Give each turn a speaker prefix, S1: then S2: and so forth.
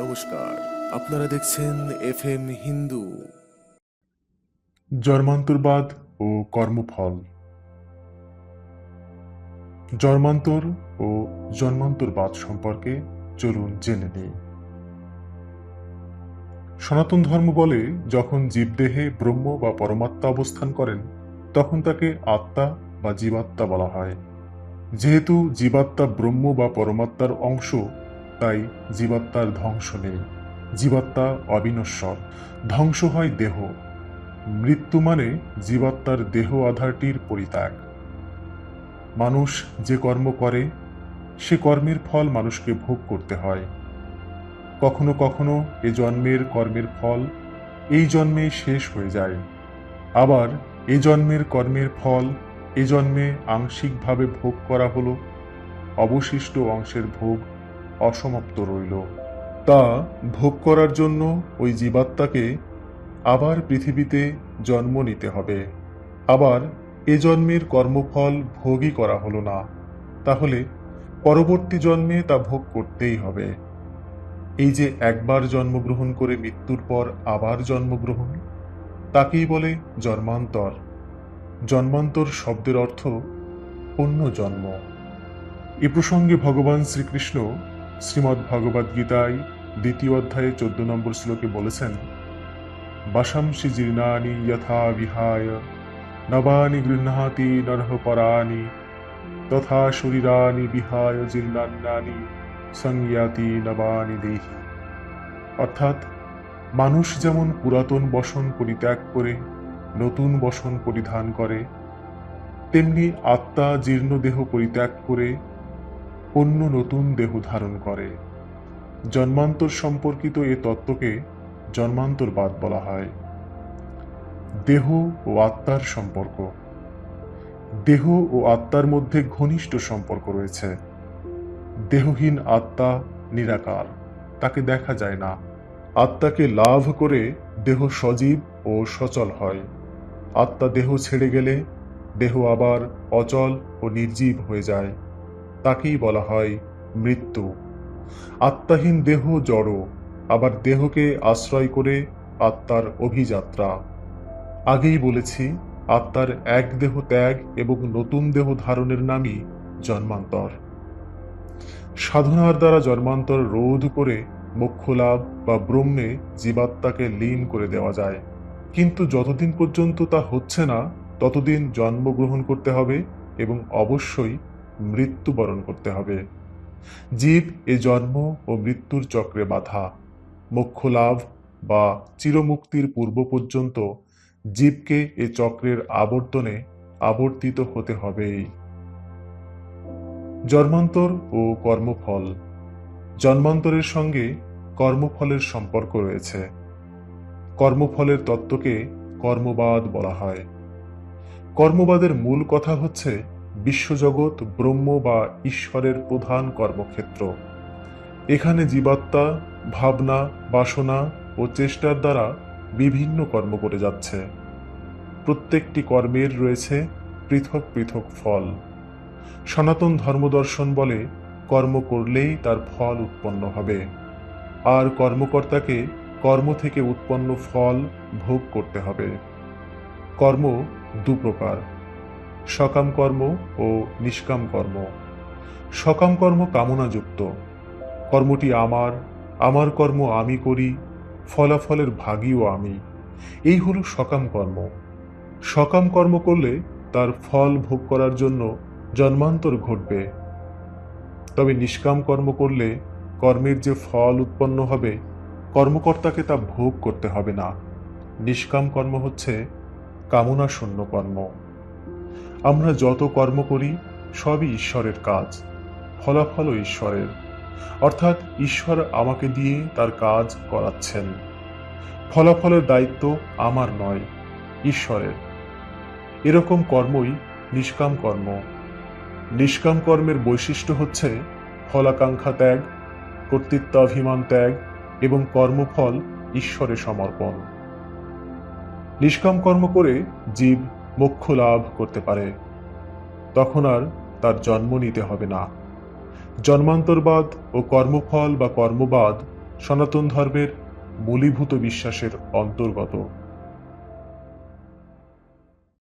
S1: নমস্কার। আপনারা দেখছেন এফ এম হিন্দু।
S2: জন্মান্তরবাদ ও কর্মফল। জন্মান্তর ও জন্মান্তরবাদ সম্পর্কে চলুন জেনে নিই। সনাতন ধর্ম বলে, যখন জীবদেহে ব্রহ্ম বা পরমাত্মা অবস্থান করেন, তখন তাকে আত্মা বা জীবাত্মা বলা হয়। যেহেতু জীবাত্মা ব্রহ্ম বা পরমাত্মার অংশ তাই জীবাত্মার ধ্বংস নেই। জীবাত্মা অবিনশ্বর। ধ্বংস হয় দেহ। মৃত্যু মানে জীবাত্মার দেহ আধারটির পরিত্যাগ। মানুষ যে কর্ম করে, সে কর্মের ফল মানুষকে ভোগ করতে হয়। কখনো কখনো এ জন্মের কর্মের ফল এই জন্মে শেষ হয়ে যায়। আবার এ জন্মের কর্মের ফল এ জন্মে আংশিকভাবে ভোগ করা হলো। অবশিষ্ট অংশের ভোগ অসমাপ্ত রইল। তা ভোগ করার জন্য ওই জীবাত্মাকে আবার পৃথিবীতে জন্ম নিতে হবে। আবার এ জন্মের কর্মফল ভোগই করা হলো না। তাহলে পরবর্তী জন্মে তা ভোগ করতেই হবে। এই যে একবার জন্মগ্রহণ করে মৃত্যুর পর আবার জন্মগ্রহণ, তাকেই বলে জন্মান্তর। জন্মান্তর শব্দের অর্থ অন্য জন্ম। এ প্রসঙ্গে ভগবান শ্রীকৃষ্ণ শ্রীমদ্ ভগবদ গীতায় দ্বিতীয় অধ্যায়ে চোদ্দ নম্বর শ্লোকে বলেছেন বশংসি জীর্ণানি যথা বিহায়, নবানি গৃহ্ণাতি নরহ পরানি তথা শরীরানি বিহায় জীর্ণান্নানি সংজ্ঞাতি নবানি দেহি। অর্থাৎ মানুষ যেমন পুরাতন বসন পরিত্যাগ করে, নতুন বসন পরিধান করে, তেমনি আত্মা জীর্ণ দেহ পরিত্যাগ করে অন্য নতুন দেহ ধারণ করে। জন্মান্তর সম্পর্কিত এ তত্ত্বকে জন্মান্তরবাদ বলা হয়। দেহ ও আত্মার সম্পর্ক। দেহ ও আত্মার মধ্যে ঘনিষ্ঠ সম্পর্ক রয়েছে। দেহহীন আত্মা নিরাকার, তাকে দেখা যায় না। আত্মাকে লাভ করে দেহ সজীব ও সচল হয়। আত্মা দেহ ছেড়ে গেলে দেহ আবার অচল ও নির্জীব হয়ে যায়। তাকেই বলা হয় মৃত্যু। আত্মাহীন দেহ জড়, আবার দেহকে আশ্রয় করে আত্মার অভিযাত্রা। আগেই বলেছি, আত্মার এক দেহ ত্যাগ এবং নতুন দেহ ধারণের নামই জন্মান্তর। সাধনার দ্বারা জন্মান্তর রোধ করে মোক্ষ লাভ বা ব্রহ্মে জীবাত্মাকে লীন করে দেওয়া যায়। কিন্তু যতদিন পর্যন্ত তা হচ্ছে না, ততদিন জন্মগ্রহণ করতে হবে এবং অবশ্যই মৃত্যুবরণ করতে হবে। জীব এ জন্ম ও মৃত্যুর চক্রে বাধা। মোক্ষ লাভ বা চিরমুক্তির পূর্ব পর্যন্ত জীবকে এ চক্রের আবর্তনে আবর্তিত হতে হবেই। জন্মান্তর ও কর্মফল। জন্মান্তরের সঙ্গে কর্মফলের সম্পর্ক রয়েছে। কর্মফলের তত্ত্বকে কর্মবাদ বলা হয়। কর্মবাদের মূল কথা হচ্ছে বিশ্বজগৎ, ব্রহ্ম বা ঈশ্বরের প্রধান কর্মক্ষেত্র। এখানে জীবাত্মা, ভাবনা, বাসনা ও চেষ্টার দ্বারা বিভিন্ন কর্ম করে যাচ্ছে। প্রত্যেকটি কর্মের রয়েছে পৃথক পৃথক ফল। সনাতন ধর্মদর্শন বলে কর্ম করলেই তার ফল উৎপন্ন হবে। আর কর্মকর্তাকে কর্ম থেকে উৎপন্ন ফল ভোগ করতে হবে। কর্ম দু প্রকার সকাম কর্ম ও নিষ্কাম কর্ম সকাম কর্ম কামনাযুক্ত। কর্মটি আমার আমার কর্ম আমি করি, ফলাফলের ভাগীও আমি। এই হলো সকাম কর্ম সকাম কর্ম করলে তার ফল ভোগ করার জন্য জন্মান্তর ঘটবে। তবে নিষ্কাম কর্ম করলে কর্মের যে ফল উৎপন্ন হবে, কর্মকর্তাকে তা ভোগ করতে হবে না। নিষ্কাম কর্ম হচ্ছে কামনা শূন্য কর্ম। আমরা যত কর্ম করি, সবই ঈশ্বরের কাজ ফলাফলও ঈশ্বরের। অর্থাৎ ঈশ্বর আমাকে দিয়ে তার কাজ করাচ্ছেন। ফলাফলের দায়িত্ব আমার নয়, ঈশ্বরের। এরকম কর্মই নিষ্কাম কর্ম। নিষ্কাম কর্মের বৈশিষ্ট্য হচ্ছে ফলাকাঙ্ক্ষা ত্যাগ, কর্তৃত্বাভিমান ত্যাগ এবং কর্মফল ঈশ্বরে সমর্পণ। নিষ্কাম কর্ম করে জীব মোক্ষ লাভ করতে পারে। তখন আর তার জন্ম নিতে হবে না। জন্মান্তরবাদ ও কর্মফল বা কর্মবাদ সনাতন ধর্মের মূলীভূত বিশ্বাসের অন্তর্গত।